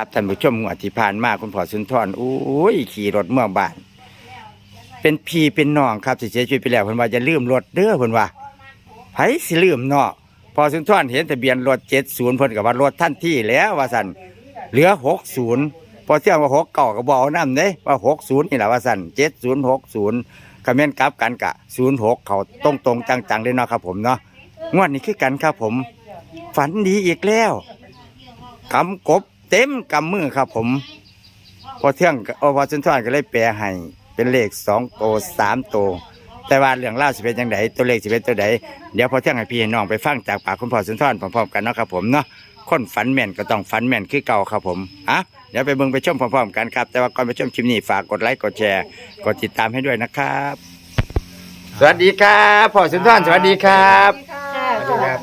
ครับท่านผู้ชมงวดที่ผ่านมาคุณพ่อสุนทรโอ้ยขี่รถเมื่อบ้าน เป็นพี่เป็นน้องครับที่เสียชีวิตไปแล้วเพิ่นว่าจะลืมรถเด้อเพิ่นว่าไผสิลืมเนาะพอสุนทรเห็นทะเบียนรถ70เพิ่นก็ว่ารถท่านที่แล้วว่าซั่นเหลือ60พอเที่ยงว่า6เก่าก็บ่อานำเด้ว่า60นี่แหละว่าซั่น7060ก็แม่นกลับกันกะ06เขาตรงๆจังๆเลยเนาะครับผมเนาะงวดนี้คือกันครับผม ฝันดีอีกแล้วกำกบ เต็มกำมือครับ ผม พอเที่ยงอพอสุนทรก็เลยแปลให้เป็นเลขสองโตสามโต แต่ว่าเรื่องเล่าสิเป็นยังไงตัวเลขสิเป็นตัวใดเดี๋ยวพอเที่ยงให้พี่ให้น้องไปฟังจากปากคุณพ่อสุนทรพร้อมๆกันเนาะครับผมเนาะคนฝันแม่นก็ต้องฝันแม่นคือเก่าครับผมอะเดี๋ยวไปเบิ่งไปชมพร้อมๆกันครับ แต่ว่าก่อนไปชมคลิปนี้ฝากกดไลค์กดแชร์กดติดตามให้ด้วยนะครับ สวัสดีครับพ่อสุนทรสวัสดีครับ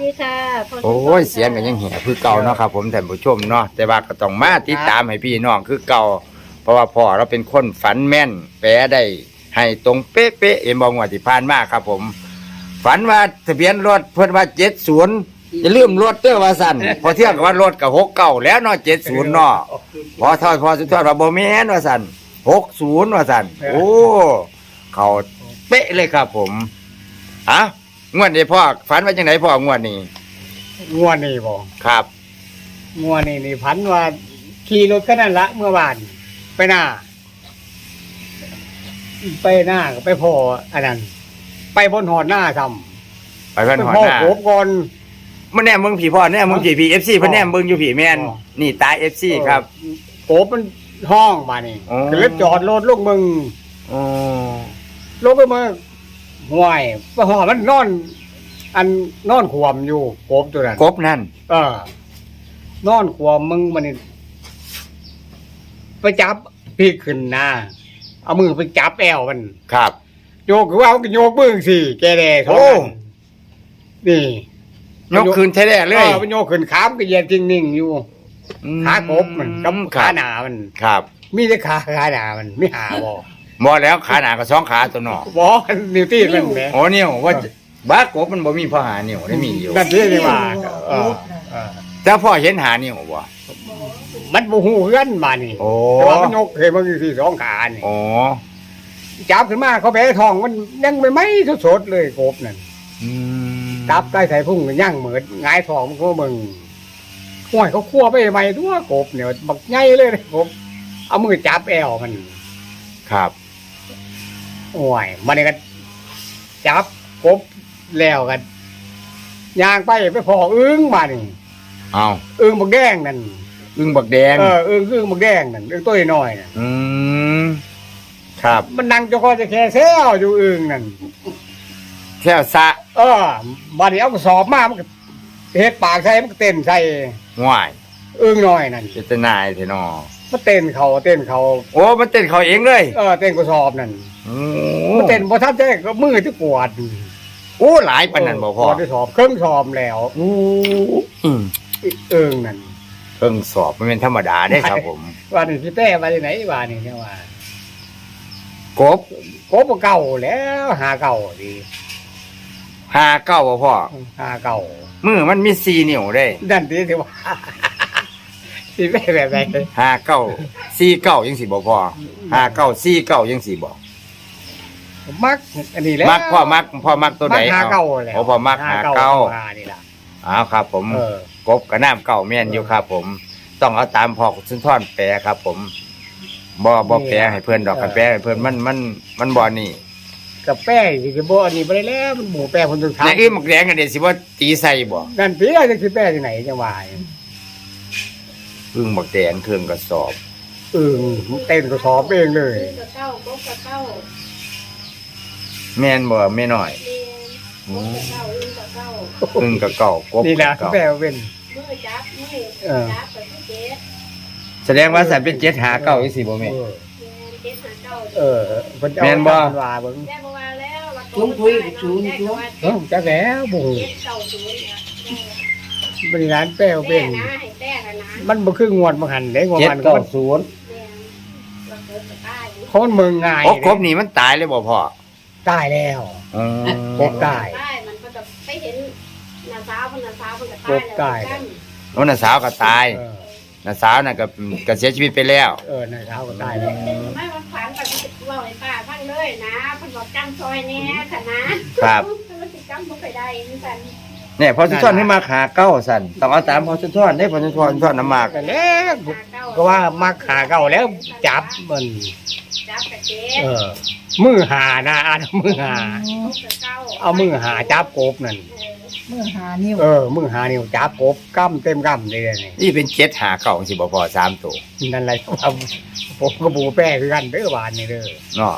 ดีค่ะพ่โอ้ยเสียงก็ยังเหี่ยคือเก่าเนาะครับผมท่านผู้ชมเนาะแต่ว่าก็ต้องมาติดตามให้พี่น้องคือเก่า เพราะว่าพ่อเราเป็นคนฝันแม่น แปลได้ให้ตรงเป๊ะๆเอ็มบองวดที่ผ่านมาครับผม ฝันว่าทะเบียนรถเพิ่นว่าเจ็ดศูนย์จะลืมรถเด้อว่าสั่นพอเที่ยงกับว่ารถกับหกเก่าแล้วเนาะเจ็ดศูนย์เนาะพอทอดพอสุดทอดว่าโบ่แมนว่าสั่นหกศูนย์ว่าสั่นโอ้เขาเป๊ะเลยครับผมอะ งวดนี้พ่อฝันว่าจังไหนพ่องวดนี้งวดนี่บอกครับ งวดนี่นี่พันว่าขี่รถก็นั่นละเมื่อวาน ไปหน้า ไปหน้าก็ไปพออันนั้นไปบนหอดหน้าทำไปเพิ่นไปหอพ่อหน้าโขบก่อน มันแนมเบิ่งผีพ่อแนมเบิ่งผีพีเอฟซีเพิ่นแนมเบิ่งอยู่ผีแม่นอ๋อ นี่ตาเอฟซีครับ โขบมันห้องมานี่อ๋อ ก็เลยจอดรถลงมึง อ๋อ ลงไปมึง ห่วยไปหอดมันนอน อันนอนขวมอยู่โขบตัวนั้นกบนั่นเออนอนขวมมึงมันนี่ไปจับพี่ขึ้นหน้าเอามือไปจับแอวมันครับ โยกคือว่ามันก็โยกมือสิแกแดดโอ้นี่ยกคืนแท้ๆเลเอยอมันโยกขึ้นขามก็เหย็นจริงนิ่งอยู่อืมขากบมันกับคขารับหนามันครับ มีแต่ขาขาหนามันไม่หาบ่ บ่แล้วขาหน้ากับสองขาตัวเนอบ่นิวตี้มันแหมโอ้เนี่ยว่าบ้ากบมันบ่มีพ่อหานิ้วได้มีอยู่นั่นที่นี่ว่าเออเออแต่พ่อเห็นหานิ้วบ่มันบ่ฮู้เฮือนมานี่โอ้แต่ว่ามันยกเห็นมันสิสองขานี่โอ้จับขึ้นมาเขาแพ้ทองมันยังไม่ไหม้สดๆเลยกบนั่นอืมจับใต้ใส่พุ่งก็ย่างเหมือนหงายทองมันก็มึงห่วยเขาคั่วไปใหม่ตัวกบเนี่ยบักใหญ่เลยนะกบเอามือจับแอวมัน ครับ โอ้ยมันนี่ก็จับกบแล้วกันย่างไปไปพออึ้งมานี่เอาอึ้งบักแดงนั่นอึ้งบักแดงเอออึ้งอึ้งบักแดงนั่นอึ้งตัวน้อยน่ะอืมครับ มันนั่งเจะคอจะแค่เซลอยู่อึ้งนั่นแถวสะเออบัดนี้เอากระสอบมามันก็เฮ็ดปากใส่มันก็เต้นใส่ห่วยอึ้งน้อยนั่นเจตนายเถอะเนอมันเต้นเขาเต้นเขาโอ้มันเต้นเขาเองเลยเออเต้นกระสอบนั่น โอ้มันเต้นบ่ทันแท้ก็มือที่กวาดโอ้หลายปานนั้นบ่พ่อ กวาดที่สอบเครื่องสอบแล้วโอ้อืมเอิงนั่นเพิ่งสอบมันเป็นธรรมดาได้ครับผม ว่านี่สิแป้มาที่ไหนว่านี่เนี่ยว่ากบโคบเก่าแล้วหาเก่าดีหาเก้าบ่พ่อ หาเก่ามือมันมีสี่นิ้วได้ดันทีที่ว่า สิแป้แบบไหน หาเก้าสี่เก้ายังสี่บ่พ่อหาเก้าสี่เก้ายังสี่บ่ มักอันนี้แหล้วมักพ่อมักพ่อมักตัวไหนมักหาเก่าแหล้วโอ้พ่อมักหาเก้าหานี่ล่ะอ้าวครับ ผมเออกบกับน้ำเก้าแม่นอยู่ครับ ผม ต้องเอาตามพ่อสุนทรแปลครับ ผมบ่บ่แปลให้เพื่อนดอกกันแปลให้เพื่อนมันมันมันบ่นี่กับแป้สิสิบ่อันนี้บ่ได้แล้วมันหมูแป้คนถึงในอื่นมักแดงกันเด็ดสิว่าตีใส่บ่นั่นพี่จะสิแป้ที่ไหนจังว่าพึ่งบักแดงเครื่องกระสอบเออมันเต้นก็สอบเองเลยกระเก้ากบกระเก้า แม่นบ่แม่น้อยเรียนกบกระเก้าอึ้งกระเก้าพึ่งกระเก่ากบนี่กแหละระเก่าแป้เป็นมือจับมือเออจับไปที่เจ็ดแสดงว่าสันเป็นเจ็ดหาเก้าอีสิบ่แม่ เออเรียนเจ็ดหาเก้าเออเพิ่นเอาแม่นบ่ตามว่าเบิ่งแจ้งมาแล้วว่าลุงคุยกับจูนอยู่เออจักแล้วบ่ฮู้เจ็ดเก้าศูนย์เนี่ยบริหารแป้วแต้เป็นนะให้แต้กันนะมันบ่คืองวดบ่หันเด้งวดเจ็ดมันก็เก้ามันศูนย์แม่ว่ากบกระต้ายเขามันเมืองง่ายโอ้ครบนี่มันตายเลยบ่พ่อ ตายแล้วอืมกบตาย ใต้มันก็จะไปเห็นนาสาวคนนาสาวคนกระกบตาย กันวันน่ะสาวก็ตายเออน้าสาวน่ะก็ก็เสียชีวิตไปแล้ว เออในเช้าก็ตายแล้วไม่มาฝันกับเล่าให้ป้าฟังเลยนะเพิ่นบอกจำซอยแน่ค่ะนะครับ มันสิจำบ่ไปได้เหมือนกัน เนี่ยพอสุนทรให้มาขาเก้าสั่นต้องเอาตามพอสุนทรได้พอสุนทรสุนทรน้ำหมากก็แล้วหาเก้าก็ว่ามาขาเก่าแล้วจับมัน จับกระเจ็เออ มือหานะอันมือหาเก้าเอามือหาจับกบนั่นมือหานิ้วเออมือหานิ้วจับกบกำเต็มกำเลยนี่นี่เป็นเจ็ดหาเก้าสิบ่พอสามตัวนั่นแหละครับผมก็บูแป้คือกันเด้อบานนี่เด้อเนาะ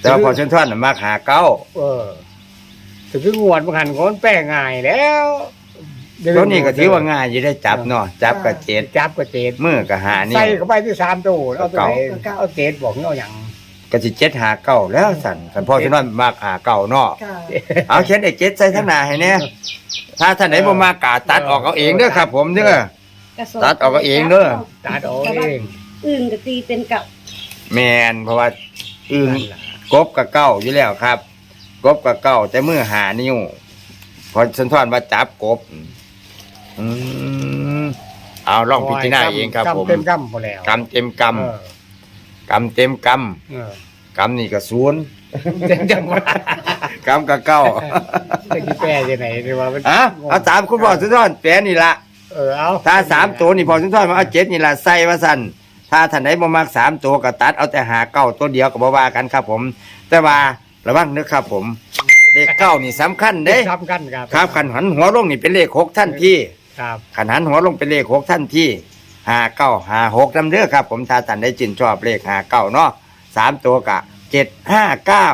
แต่ว่าพอสุนทรน่ะมาขาเก้า เออ ถึงคืองวดบางหันก็มันแป้ง่ายแล้วตัวนี้ก็ถือว่าง่ายอยู่ได้จับเนาะจับกับเจ็ดจับก็เจ็ดมือกับหานี่ใส่เข้าไปที่สามตู้เอาตัวไหนเอาเจ็ดบอกเอาอย่างก็สิเจ็ดหาเก้าแล้วสั่นคันพ่อสุนทรมาหาเก้าเนาะค่ะเอาเขียนไอ้เจ็ดใส่ทั้งหน้าให้แน่ถ้าท่านไหนบ่มากาตัดออกเอาเองเด้อครับ ผมเด้อกระสอบตัดออกเอาเองเด้อตัดเอาเองอื่นก็ตีเป็นกับแมนเพราะว่าอึ่งนั่นล่ะกบกับเก้าอยู่แล้วครับ กบกับเก้าแต่มือหานิ้วพอสันทอนว่าจับกบ อืมเอาลองพิจารณาเองครับ ผมกำเต็มกำพอแล้วกำเต็มกเออำกำเต็มกเออำกำนี่ก็ศูนย์เต็มจังหวะกำกับเก้าจะกี่แปรจะไหนดีว่ามันอะเอาตามคุณพ่อสันทอนแปลนี่ละ เออเอาถ้าสามตัวนี่พอสันทอนมาเอาเจ็ดนี่ละใส่ว่าสั่นถ้าท่านไหนบ่มักสามตัวก็ตัดเอาแต่หาเก้าตัวเดียวก็บ่ว่ากันครับผม แต่ว่า ระวังนะครับ ผม เลขเก้านี่สำคัญเด้ทำกันครับครับขันหันหัวลงนี่เป็นเลขหกท่านทีครับ ขันหันหัวลงเป็นเลขหกท่านทีหาเก้าหาหกนำเด้อครับ ผมถ้าท่านได้จินชอบเลขหาเก้าเนาะสามตัวกะเจ็ดห้าเก้า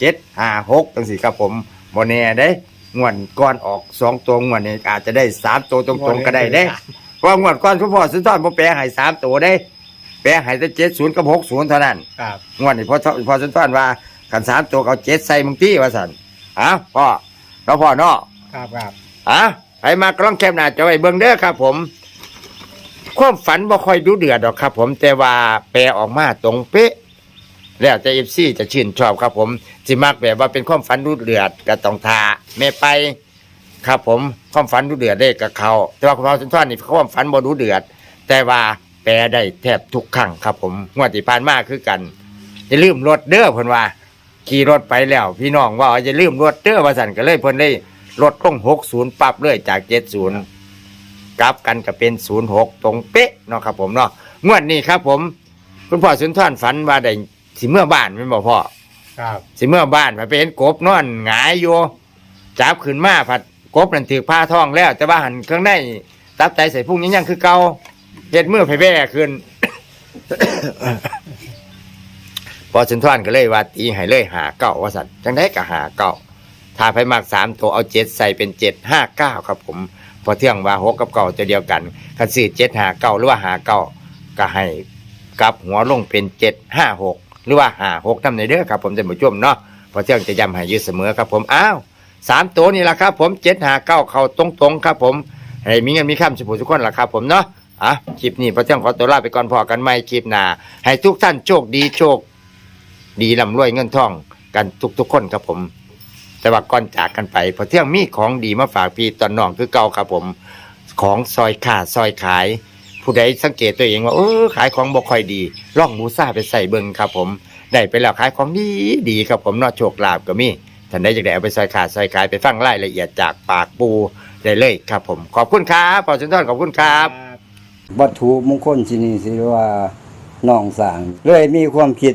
เจ็ดห้าหกตั้งสี่ครับผมโมเน่ได้งวดก้อนออกสองตัวงวดนี้อาจจะได้สามตัวตรงๆก็ได้เด้ เพราะงวดก้อนคุณพ่อสุนทรผมแปลให้สามตัวได้ แปลให้แต่เจ็ดศูนย์กับหกศูนย์เท่านั้นครับงวดนี้พอพอสุนทรว่า ขันสามตัวเขาเจ็ดใส่มึงตี้ว่าสันอ้าวพ่อเราพ่อเนาะครับครับอะไปมากล้องแคมหน้าจอไว้เบิ่งเด้อครับ ผม ความฝันบ่ค่อยดูเดือดดอกครับ ผมแต่ว่าแปลออกมาตรงเป๊ะ แล้วแต่เอฟซีจะชื่นชอบครับ ผมสิมักแบบว่าเป็นความฝันดูเดือดก็ต้องทาแม่ไป ครับ ผมความฝันดูเดือดได้กับเขา แต่ว่าคุณพ่อสุนทรนี่ความฝันบ่ดูเดือด แต่ว่าแปลได้แทบทุกครั้งครับ ผมงวดที่ผ่านมาคือกันอย่าลืมรถเด้อเพิ่นว่า ขี่รถไปแล้ว พี่น้องว่าอย่าลืมรถเด้อว่าสั่นก็เลยเพิ่นเลยลดลงหกศูนย์ปรับเลยจากเจ็ดศูนย์กลับกันก็เป็นศูนย์หกตรงเป๊ะเนาะครับผมเนาะงวดนี้ครับผม คุณพ่อสุนทรฝันว่าได้สิเมื่อบ้านเป็นบ่พ่อครับสิเมื่อบ้านไปเห็นกบนอนหงายอยู่จับขึ้นมาผัดกบนั่นถือผ้าท้องแล้ว แต่ว่าหันเครื่องในตับไตใส่พุ่งยังยังคือเก่าเห็ดเมื่อไผแว่ขึ้น พอสุนทรก็เลยว่าตีให้เลยหาเก้าว่าสันจังได้ก็หาเก้าถ้าไปมากสามตัวเอาเจ็ดใส่เป็นเจ็ดห้าเก้าครับผม พอเที่ยงว่าหกกับเก้าตัวเดียวกันคันสี่เจ็ดหาเก้าหรือว่าหาเก้าก็ให้กลับหัวลงเป็นเจ็ดห้าหกหรือว่าหาหกทำในเด้อครับผมจะมาช่วมเนาะพอเที่ยงจะย้ำให้ยืดเสมอครับผมอ้าวสามตัวนี่แหละครับ ผมเจ็ดหาเก้าเข้าตรงๆครับผมให้มีเงินมีข้ามสุขทุกคนละครับผมเนาะอะคลิปนี้พอเที่ยงขอตัวลาไปก่อนพอกันไม่คลิปหน้าให้ทุกท่านโชคดีโชค ดีร่ำรวยเงินทองกันทุกๆคนครับผม แต่ว่าก่อนจากกันไปพอเที่ยงมีของดีมาฝากพี่ตอนน้องคือเก่าครับผม ของซอยขาซอยขาย ผู้ใดสังเกตตัวเองว่าเออขายของบ่ค่อยดีล่องมูซ่าไปใส่เบิงครับผมได้ไปแล้วขายของดีดีครับผมนอโชคลาภก็มีท่านใดอยากได้เอาไปซอยขาซอยขายไปฟังรายละเอียดจากปากปูได้เลยครับผม ขอบคุณครับพอสุนทรขอบคุณครับวัตถุมงคลที่นี่สิว่าน้องสางเลยมีความคิด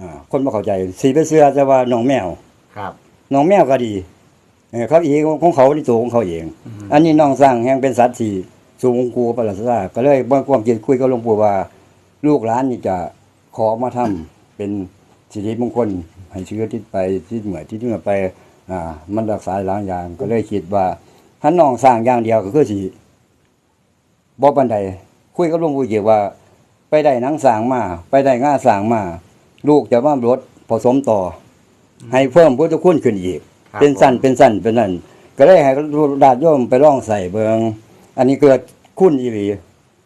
อ่าคนบ่เข้าใจสีไปเสื้อจะว่าหนองแมวครับหนองแมวก็ดีเออเขาเองของเขาที่ตัวของเขาเอง อันนี้หนองสร้างแห่งเป็นสัตว์ที่สูงกูประหลาดซาก็เลยบ่ความคิดคุยกับหลวงปู่ว่า ลูกหลานนี่จะขอมาทำเป็นสิริมงคลให้เชื้อที่ไปที่เหมือที่เหนือไป อ่า มันรักษาหลายอย่างก็เลยคิดว่าถ้าน้องสร้างอย่างเดียวก็คือสิบ่ปานใดคุยกับหลวงปู่เกี่ยวว่า ไปได้หนังสางมา ไปได้ง่าสางมา ลูกจะว่ารถผสมต่ออให้เพิ่มพุทธคุณขึ้นอีก ครับเป็นสั้นเป็นสั้นเป็นนั่นก็ได้ให้ดาดโยมไปร่องใส่เบิงอันนี้เกิดคุณอีหลี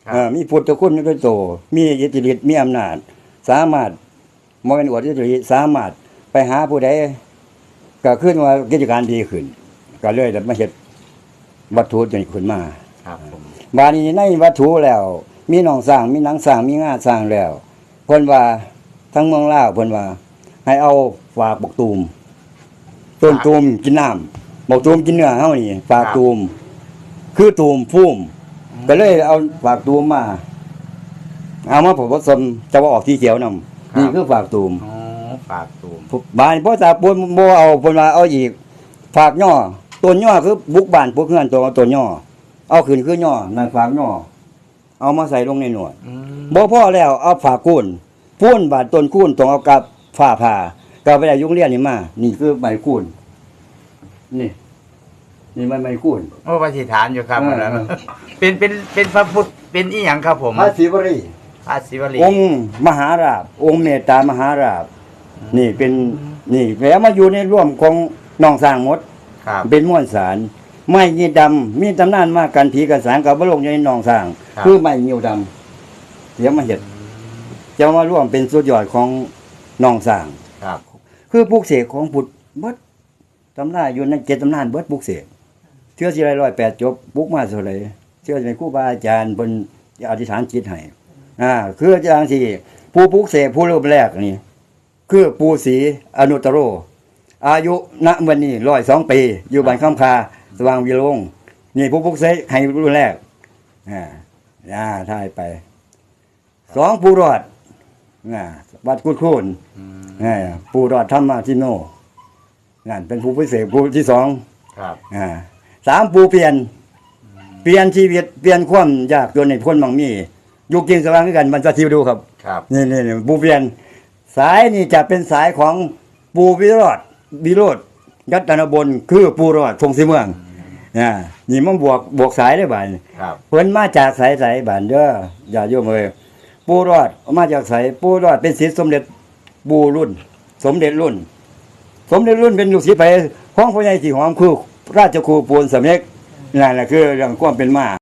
ครับ เอ่อมีพุทธคุณด้วยโต มีอิทธิฤทธิ์มีอำนาจ สามารถมเป็นอวดอิทธิฤทธิ์สามารถไปหาผู้ใดก็ขึ้นว่ากิจการดีขึ้น ก็เลยได้มาเฮ็ดวัตถุจนขึ้นมา ครับผม บาดนี้ในวัตถุแล้ว มีหนองสร้างมีหนังสร้างมีงาสร้างแล้วเพิ่นว่า ทั้งเมืองลาวเพิ่นว่า ให้เอาฝากบกตูมต้นตูมกินน้ำบกตูมกินเนื้อเฮานี่ฝากตูม คือตูมพุ่มก็เลยเอาฝากตูมมา เอามาผสมจะว่าออกสีเขียวนำนี่คือฝากตูมอ๋อฝากตูมบานพ่อตาปนบ่เอาเพิ่นว่าเอาอีกฝากย่อต้นย่อคือบุกบ้านพวกเฮือนตัวต้นย่อเอาขึ้นคือย่อนั่นฝากย่อเอามาใส่ลงในหนวดอืมบ่พอแล้วเอาฝากคูน พูนบาดต้นคูนต้องเอากับฝ้าผ่าก็ไปได้ยุงเรียนนี่มา นี่คือไม้คูนนี่ นี่มันไม้คูน โอ้ปฏิฐานอยู่ครับเอออันนั้นเออเป็นเป็นเป็นพระพุทธเป็นอีหยังครับผมพระศิวรีพระศิวลีองค์มหาราบ องค์เมตตามหาราบ นี่เป็นนี่แล้วมาอยู่ในร่วมของน้องสร้างหมด ครับ เป็นม้วนสาร ไม้ยีดำมีตำนานมากกันผีกันสางกับบลงอยู่ในหนองสร้าง ครับ คือไม้เหี่ยวดำเดี๋ยวมาเห็ด จะมาร่วมเป็นสุดยอดของหนองสร้าง ครับ คือปลูกเสกของพุทธเบิดตำนานอยู่ในเจ็ดตำนานเบิดปลูกเสกเชื่อสิไรร้อยแปดจบปลูกมาเท่าไหรเชื่อในครูบาอาจารย์เป็นอธิษฐานจิตให้อ่าคืออาจารย์ที่ผู้ปลูกเสกผู้รูปแรกนี่คือปูศรีอนุตตโร อายุณวันนี้ร้อยสองปี อยู่บ้านคำคาสว่างวิโรงนี่ผู้ปลุกเสกให้รุ่นแรกอ่าอ่าท่ายไปสองผู้รอด อ่าวัดกุดคูนอืมอ่าผู้รอดธรรมาทิโนนั่นเป็นผู้พิเศษผู้ที่สองครับอ่าสามผู้เปลี่ยน เปลี่ยนชีวิตเปลี่ยนความยากจนในพ้นบางมีอยู่กินสว่างด้วยกันมันจะทิวดูครับครับนี่นี่นี่ปูเปลี่ยน สายนี่จะเป็นสายของปูวิโรธวิโรธยัตนบนคือปูรอดทงสีเมืองอ่านี่มันบวกบวกสายได้บ่ายครับเพิ่นมาจากสายสายบ้านเด้ออย่าโยมเอ้ย ปูรอดมาจากสายปูรอดเป็นศิษย์สมเด็จปูรุ่น สมเด็จรุ่น สมเด็จรุ่นเป็นลูกศิษย์ไปของพ่อใหญ่สีหอมคือราชครูปูนสำเร็จนั่นแหละคือเรื่องความเป็นมา